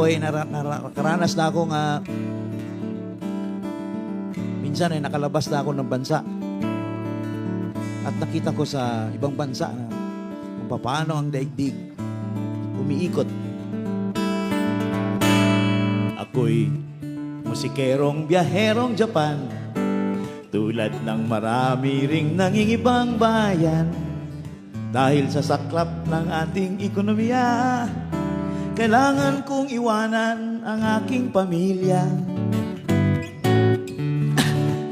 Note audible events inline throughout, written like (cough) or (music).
ako ay nara, nara, nakaranas na ako nga minsan ay nakalabas na ako ng bansa. At nakita ko sa ibang bansa na kung paano ang daigdig umiikot. Ako'y musikerong biyaherong Japan tulad ng marami ring nangingibang bayan dahil sa saklap ng ating ekonomiya kailangan kong iwanan ang aking pamilya. (laughs)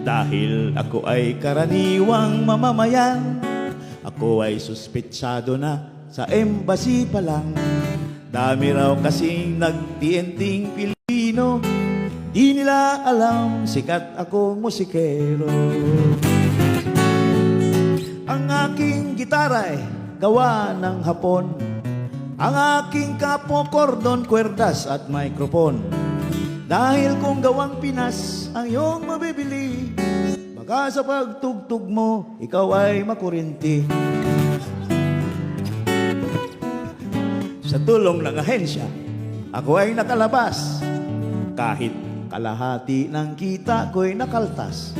Dahil ako ay karaniwang mamamayan Ako ay suspetsado na sa embassy pa lang. Dami raw kasing nagtienting Pilipino Di nila alam sikat akong musikero. Ang aking gitara ay gawa ng hapon Ang aking kapo kordon, kwerdas at microphone dahil kung gawang Pinas ang iyong mabibili, baka sa pagtugtog mo, ikaw ay makurinti. Sa tulong ng ahensya, ako ay nakalabas. Kahit kalahati ng kita ko'y nakaltas.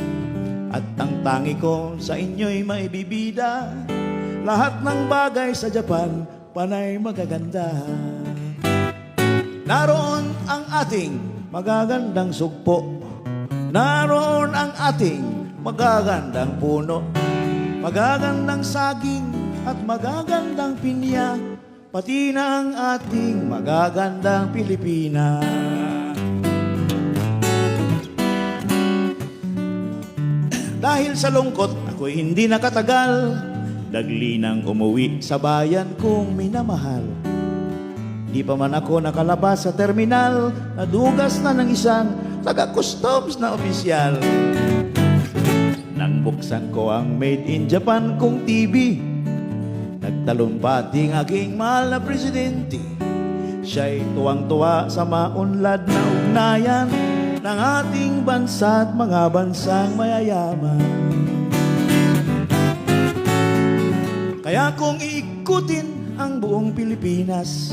At ang tangi ko sa inyo'y maibibida, lahat ng bagay sa Japan, panay magaganda. Naroon ang ating magagandang sugpo. Naroon ang ating magagandang puno. Magagandang saging at magagandang pinya. Pati na ang ating magagandang Pilipina. Dahil sa lungkot, ako'y hindi nakatagal. Dagli nang umuwi sa bayan kong minamahal. Di pa man ako nakalabas sa terminal, nadugas na ng isang taga-customs na opisyal. Nang buksan ko ang Made in Japan kong TV, nagtalumpati ang aking mahal na presidente. Siya'y tuwang-tuwa sa maunlad na ugnayan ng ating bansa at mga bansang mayayaman. Kaya kung iikutin ang buong Pilipinas,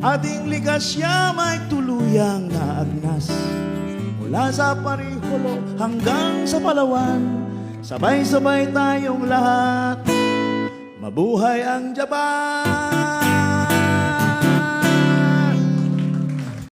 ating likas may tuluyang naagnas. Mula sa Pariholo hanggang sa Palawan, sabay-sabay tayong lahat. Mabuhay ang Japan!